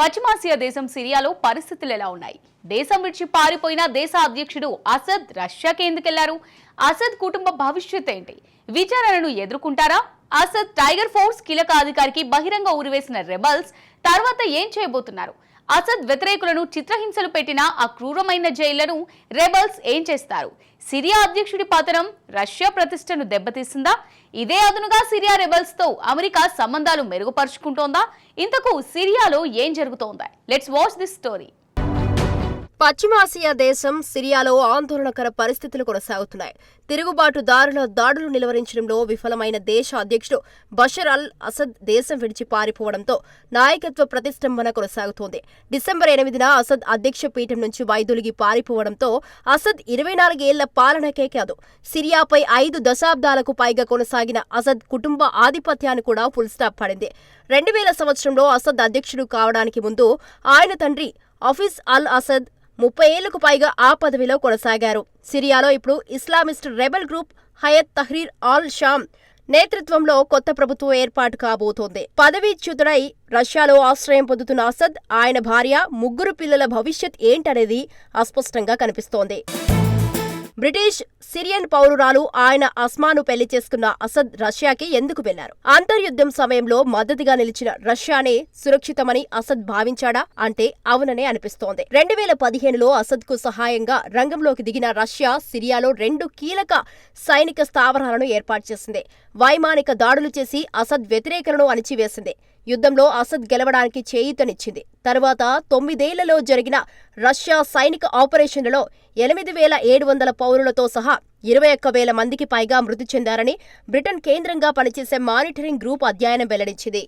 పశ్చిమాసియా దేశం సిరియాలో పరిస్థితులు ఎలా ఉన్నాయి? దేశం విడిచి పారిపోయిన దేశ అధ్యక్షుడు అసద్ రష్యాకి ఎందుకెళ్ళారు? అసద్ కుటుంబ భవిష్యత్ ఏంటి? విచారణను ఎదుర్కొంటారా? అసద్ టైగర్ ఫోర్స్ కీలక అధికారికి బహిరంగ ఉరివేసిన రెబల్స్ తర్వాత ఏం చేయబోతున్నారు? అసద్ వ్యతిరేకులను చిత్రహింసలు పెట్టిన ఆ క్రూరమైన జైళ్ళను రెబల్స్ ఏం చేస్తారు? సిరియా అధ్యక్షుడి పతనం రష్యా ప్రతిష్టను దెబ్బతీస్తుందా ఇదే అదునుగా సిరియా రెబల్స్తో అమెరికా సంబంధాలు మెరుగుపరుచుకుంటోందా? ఇంతకు సిరియాలో ఏం జరుగుతోందా? లెట్స్ వాచ్ దిస్ స్టోరీ పశ్చిమాసియా దేశం సిరియాలో ఆందోళనకర పరిస్థితులు కొనసాగుతున్నాయి. తిరుగుబాటుదారుల దాడులు నిలువరించడంలో విఫలమైన దేశ అధ్యక్షుడు బషర్ అల్ అసద్ దేశం విడిచి పారిపోవడంతో నాయకత్వ ప్రతిష్టంభన కొనసాగుతోంది. డిసెంబర్ ఎనిమిదిన అసద్ అధ్యక్ష పీఠం నుంచి వైదొలిగి పారిపోవడంతో అసద్ ఇరవై నాలుగేళ్ళ పాలనకే కాదు సిరియాపై ఐదు దశాబ్దాలకు పైగా కొనసాగిన అసద్ కుటుంబ ఆధిపత్యాన్ని కూడా ఫుల్ స్టాప్ పడింది. రెండు వేల సంవత్సరంలో అసద్ అధ్యక్షుడు కావడానికి ముందు ఆయన తండ్రి ఆఫీస్ అల్ అసద్ ముప్పై ఏళ్ళకు పైగా ఆ పదవిలో కొనసాగారు. సిరియాలో ఇప్పుడు Islamist rebel group Hayat Tahrir al Sham నేతృత్వంలో కొత్త ప్రభుత్వం ఏర్పాటు కాబోతోంది. పదవీచ్యుతుడై రష్యాలో ఆశ్రయం పొందుతున్న అసద్ ఆయన భార్య ముగ్గురు పిల్లల భవిష్యత్ ఏంటనేది అస్పష్టంగా కనిపిస్తోంది. బ్రిటిష్ సిరియన్ పౌరురాలు ఆయన అస్మాను పెళ్ళి చేసుకున్న అసద్ రష్యాకి ఎందుకు వెళ్ళారు అంతర్యుద్ధం సమయంలో మద్దతుగా నిలిచిన రష్యానే సురక్షితమని అసద్ భావించాడా? అంటే అవుననే అనిపిస్తోంది. రెండు వేల పదిహేనులో అసద్కు సహాయంగా రంగంలోకి దిగిన రష్యా సిరియాలో రెండు కీలక సైనిక స్థావరాలను ఏర్పాటు చేసింది. వైమానిక దాడులు చేసి అసద్ వ్యతిరేకలను అణిచివేసింది. యుద్ధంలో అసద్ గెలవడానికి చేయూతనిచ్చింది. తరువాత తొమ్మిదేళ్ళలో జరిగిన రష్యా సైనిక ఆపరేషన్లలో ఎనిమిది వేల ఏడు వందల పౌరులతో సహా ఇరవై ఒక్క వేల మందికి పైగా మృతి చెందారని బ్రిటన్ కేంద్రంగా పనిచేసే మానిటరింగ్ గ్రూప్ అధ్యయనం వెల్లడించింది.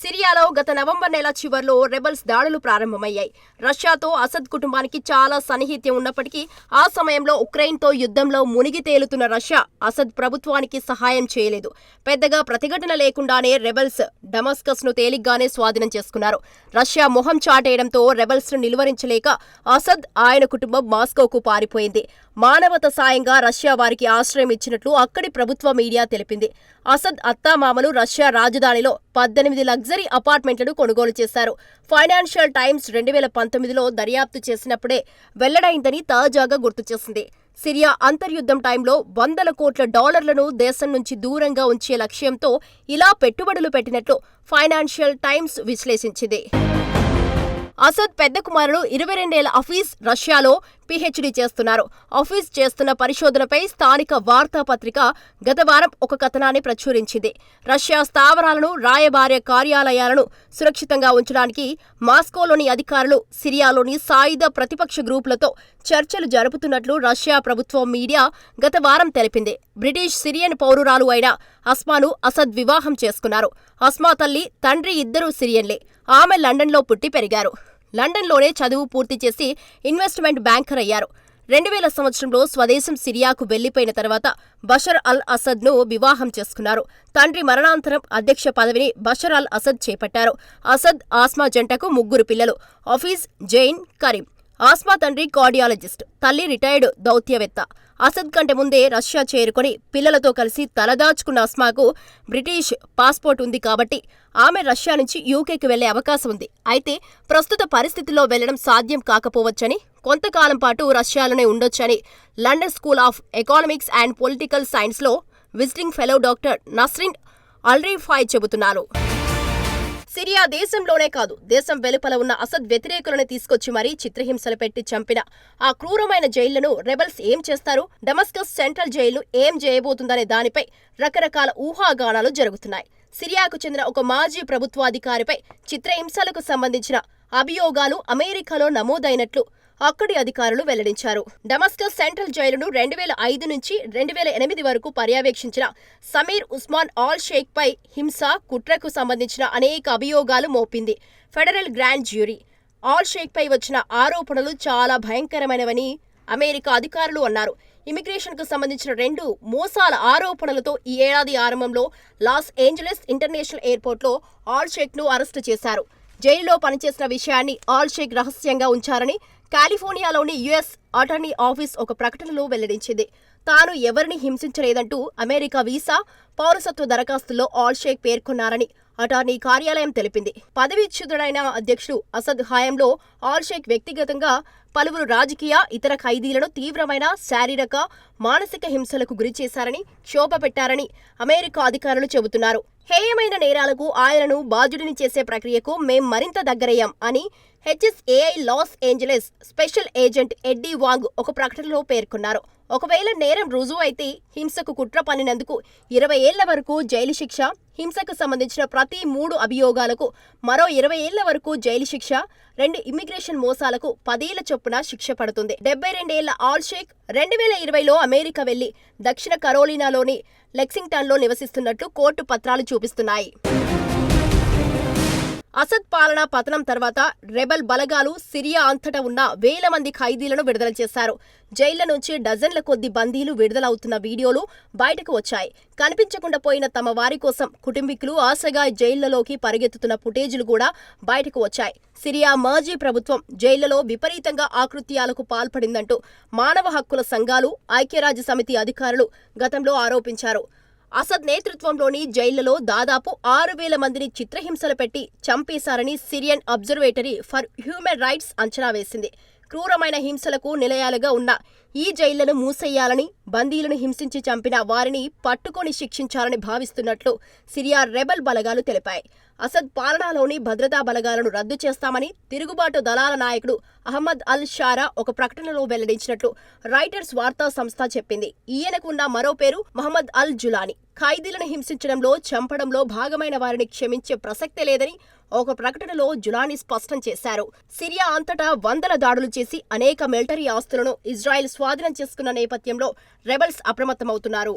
సిరియాలో గత నవంబర్ నెల చివర్లో రెబల్స్ దాడులు ప్రారంభమయ్యాయి. రష్యాతో అసద్ కుటుంబానికి చాలా సన్నిహిత్యం ఉన్నప్పటికీ ఆ సమయంలో ఉక్రెయిన్తో యుద్ధంలో మునిగి తేలుతున్న రష్యా అసద్ ప్రభుత్వానికి సహాయం చేయలేదు. పెద్దగా ప్రతిఘటన లేకుండానే రెబల్స్ డమస్కస్ను తేలిగ్గానే స్వాధీనం చేసుకున్నారు. రష్యా మొహం చాటేయడంతో రెబల్స్ను నిలువరించలేక అసద్ ఆయన కుటుంబం మాస్కోకు పారిపోయింది. మానవత సాయంగా రష్యా వారికి ఆశ్రయం ఇచ్చినట్లు అక్కడి ప్రభుత్వ మీడియా తెలిపింది. అసద్ అత్తామామలు రష్యా రాజధానిలో పద్దెనిమిది లగ్జరీ అపార్ట్మెంట్లను కొనుగోలు చేశారు. ఫైనాన్షియల్ టైమ్స్ రెండు వేల పంతొమ్మిదిలో దర్యాప్తు చేసినప్పుడే వెల్లడైందని తాజాగా గుర్తు చేసింది. సిరియా అంతర్యుద్ధం టైంలో వందల కోట్ల డాలర్లను దేశం నుంచి దూరంగా ఉంచే లక్ష్యంతో ఇలా పెట్టుబడులు పెట్టినట్లు ఫైనాన్షియల్ టైమ్స్ విశ్లేషించింది. అసద్ పెద్ద కుమారుడు ఇరవై రెండేళ్ళ అఫీజ్ రష్యాలో పీహెచ్డీ చేస్తున్నారు. ఆఫీస్ చేస్తున్న పరిశోధనపై స్థానిక వార్తాపత్రిక గత వారం ఒక కథనాన్ని ప్రచురించింది. రష్యా స్థావరాలను రాయబార్య కార్యాలయాలను సురక్షితంగా ఉంచడానికి మాస్కోలోని అధికారులు సిరియాలోని సాయుధ ప్రతిపక్ష గ్రూపులతో చర్చలు జరుపుతున్నట్లు రష్యా ప్రభుత్వం మీడియా గత వారం తెలిపింది. బ్రిటిష్ సిరియన్ పౌరురాలు అయిన అస్మాను అసద్ వివాహం చేసుకున్నారు. అస్మా తల్లి తండ్రి ఇద్దరూ సిరియన్లే. ఆమె లండన్లో పుట్టి పెరిగారు. లండన్లోనే చదువు పూర్తి చేసి ఇన్వెస్ట్మెంట్ బ్యాంకర్ అయ్యారు. రెండు వేల సంవత్సరంలో స్వదేశం సిరియాకు వెళ్ళిపోయిన తర్వాత బషర్ అల్ అసద్ను వివాహం చేసుకున్నారు. తండ్రి మరణాంతరం అధ్యక్ష పదవిని బషర్ అల్ అసద్ చేపట్టారు. అసద్ ఆస్మా జంటకు ముగ్గురు పిల్లలు హఫీజ్ జైన్ కరీం. ఆస్మా తండ్రి కార్డియాలజిస్ట్ తల్లి రిటైర్డ్ దౌత్యవేత్త. అసద్ కంటే ముందే రష్యా చేరుకొని పిల్లలతో కలిసి తలదాచుకున్న అస్మాకు బ్రిటిష్ పాస్పోర్ట్ ఉంది కాబట్టి ఆమె రష్యా నుంచి యూకేకి వెళ్ళే అవకాశం ఉంది. అయితే ప్రస్తుత పరిస్థితుల్లో వెళ్ళడం సాధ్యం కాకపోవచ్చని కొంతకాలం పాటు రష్యాలోనే ఉండొచ్చని London School of Economics and Political సైన్స్లో visiting fellow doctor Nasrin Alrifai చెబుతున్నారు. సిరియా దేశంలోనే కాదు దేశం వెలుపల ఉన్న అసద్ వ్యతిరేకులను తీసుకొచ్చి మరీ చిత్రహింసలు పెట్టి చంపిన ఆ క్రూరమైన జైళ్ళను రెబల్స్ ఏం చేస్తారు? డమస్కస్ సెంట్రల్ జైలు ఏం చేయబోతుందనే దానిపై రకరకాల ఊహాగానాలు జరుగుతున్నాయి. సిరియాకు చెందిన ఒక మాజీ ప్రభుత్వాధికారిపై చిత్రహింసలకు సంబంధించిన అభియోగాలు అమెరికాలో నమోదైనట్లు అక్కడి అధికారులు వెల్లడించారు. డమస్కస్ సెంట్రల్ జైలును రెండు వేల ఐదు నుంచి రెండు వేల ఎనిమిది వరకు పర్యవేక్షించిన సమీర్ ఉస్మాన్ ఆల్ షేక్ పై హింస కుట్రకు సంబంధించిన అనేక అభియోగాలు మోపింది. Federal grand jury. Al Sheikh పై వచ్చిన ఆరోపణలు చాలా భయంకరమైనవని అమెరికా అధికారులు అన్నారు. ఇమిగ్రేషన్కు సంబంధించిన రెండు మోసాల ఆరోపణలతో ఈ ఏడాది ఆరంభంలో లాస్ ఏంజలస్ ఇంటర్నేషనల్ ఎయిర్పోర్ట్లో ఆల్ షేక్ను అరెస్టు చేశారు. జైలులో పనిచేసిన విషయాన్ని ఆల్ షేక్ రహస్యంగా ఉంచారని కాలిఫోర్నియాలోని యుఎస్ అటార్నీ ఆఫీస్ ఒక ప్రకటనలో వెల్లడించింది. తాను ఎవరిని హింసించలేదంటూ అమెరికా వీసా పౌరసత్వ దరఖాస్తులో ఆల్ షేక్ పేర్కొన్నారని అటార్నీ కార్యాలయం తెలిపింది. పదవీచ్యుతుడైన అధ్యక్షుడు అసద్ హయాంలో ఆల్ షేక్ వ్యక్తిగతంగా పలువురు రాజకీయ ఇతర ఖైదీలను తీవ్రమైన శారీరక మానసిక హింసలకు గురి చేశారని క్షోభ పెట్టారని అమెరికా అధికారులు చెబుతున్నారు. హేయమైన నేరాలకు ఆయనను బాధ్యుడిని చేసే ప్రక్రియకు మేం మరింత దగ్గరయ్యాం అని HSAI Los Angeles special agent Eddie Wang ఒక ప్రకటనలో పేర్కొన్నారు. ఒకవేళ నేరం రుజువు అయితే హింసకు కుట్ర పన్నినందుకు ఇరవై ఏళ్ళ వరకు జైలు శిక్ష హింసకు సంబంధించిన ప్రతి మూడు అభియోగాలకు మరో ఇరవై ఏళ్ళ వరకు జైలు శిక్ష రెండు ఇమ్మిగ్రేషన్ మోసాలకు పదేళ్ళ చొప్పున శిక్ష పడుతుంది. డెబ్బై రెండేళ్ళ ఆల్ షేక్ రెండు వేల ఇరవైలో అమెరికా వెళ్ళి దక్షిణ కరోలినాలోని లెక్సింగ్టన్లో నివసిస్తున్నట్లు కోర్టు పత్రాలు చూపిస్తున్నాయి. అసద్ పాలన పతనం తర్వాత రెబల్ బలగాలు సిరియా అంతటా ఉన్న వేల మంది ఖైదీలను విడుదల చేశారు. జైళ్ళ నుంచి డజన్ల కొద్ది బందీలు విడుదలవుతున్న వీడియోలు బయటకు వచ్చాయి. కనిపించకుండా పోయిన తమ వారి కోసం కుటుంబీకులు ఆశగా జైళ్ళలోకి పరిగెత్తుతున్న ఫుటేజీలు కూడా బయటకు వచ్చాయి. సిరియా మాజీ ప్రభుత్వం జైళ్ళలో విపరీతంగా ఆకృత్యాలకు పాల్పడిందంటూ మానవ హక్కుల సంఘాలు ఐక్యరాజ్య సమితి అధికారులు గతంలో ఆరోపించారు. అసద్ నేతృత్వంలోని జైళ్ళలో దాదాపు ఆరు వేల మందిని చిత్రహింసలు పెట్టి చంపేశారని Syrian Observatory for Human Rights అంచనా వేసింది. క్రూరమైన హింసలకు నిలయాలుగా ఉన్న ఈ జైళ్ళను మూసేయాలని బందీలను హింసించి చంపిన వారిని పట్టుకొని శిక్షించాలని భావిస్తున్నట్లు సిరియా రెబల్ బలగాలు తెలిపాయి. అసద్ పాలనలోని భద్రతా బలగాలను రద్దు చేస్తామని తిరుగుబాటు దళాల నాయకుడు అహ్మద్ అల్ షారా ఒక ప్రకటనలో వెల్లడించినట్లు రైటర్స్ వార్తా సంస్థ చెప్పింది. ఈయనకున్న మరో పేరు మహమ్మద్ అల్ జులాని. ఖైదీలను హింసించడంలో చంపడంలో భాగమైన వారిని క్షమించే ప్రసక్తే లేదని ఒక ప్రకటనలో జులాని స్పష్టం చేశారు. సిరియా అంతటా వందల దాడులు చేసి అనేక మిలిటరీ ఆస్తులను ఇజ్రాయెల్ స్వాధీనం చేసుకున్న నేపథ్యంలో రెబల్స్ అప్రమత్తమవుతున్నారు.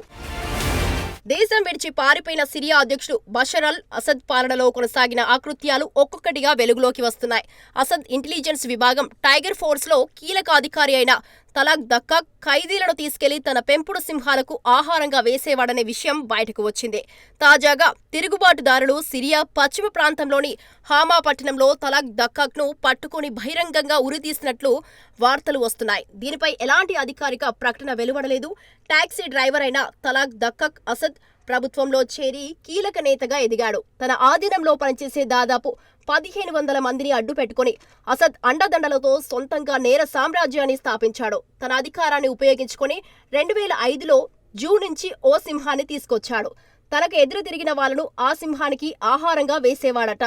దేశం విడిచి పారిపోయిన సిరియా అధ్యక్షుడు బషర్ అల్ అసద్ పాలనలో కొనసాగిన ఆకృత్యాలు ఒక్కొక్కటిగా వెలుగులోకి వస్తున్నాయి. అసద్ ఇంటెలిజెన్స్ విభాగం టైగర్ ఫోర్స్లో కీలక అధికారి అయిన తలాక్ దక్క ఖైదీలను తీసుకెళ్ళి తన పెంపుడు సింహాలకు ఆహారంగా వేసేవాడనే విషయం బయటకు వచ్చింది. తాజాగా తిరుగుబాటుదారులు సిరియా పశ్చిమ ప్రాంతంలోని హామా పట్టణంలో తలాక్ దక్కాక్ను పట్టుకుని బహిరంగంగా ఉరితీసినట్లు వార్తలు వస్తున్నాయి. దీనిపై ఎలాంటి అధికారిక ప్రకటన వెలువడలేదు. టాక్సీ డ్రైవర్ అయిన తలాక్ దక్కక్ అసద్ ప్రభుత్వంలో చేరి కీలక నేతగా ఎదిగాడు. తన ఆధీనంలో పనిచేసే దాదాపు పదిహేను వందల మందిని అడ్డు పెట్టుకుని అసద్ అండదండలతో సొంతంగా నేర సామ్రాజ్యాన్ని స్థాపించాడు. తన అధికారాన్ని ఉపయోగించుకుని రెండు వేల ఐదులో జూ నుంచి ఓ సింహాన్ని తీసుకొచ్చాడు. తనకు ఎదురు తిరిగిన వాళ్ళను ఆ సింహానికి ఆహారంగా వేసేవాడట.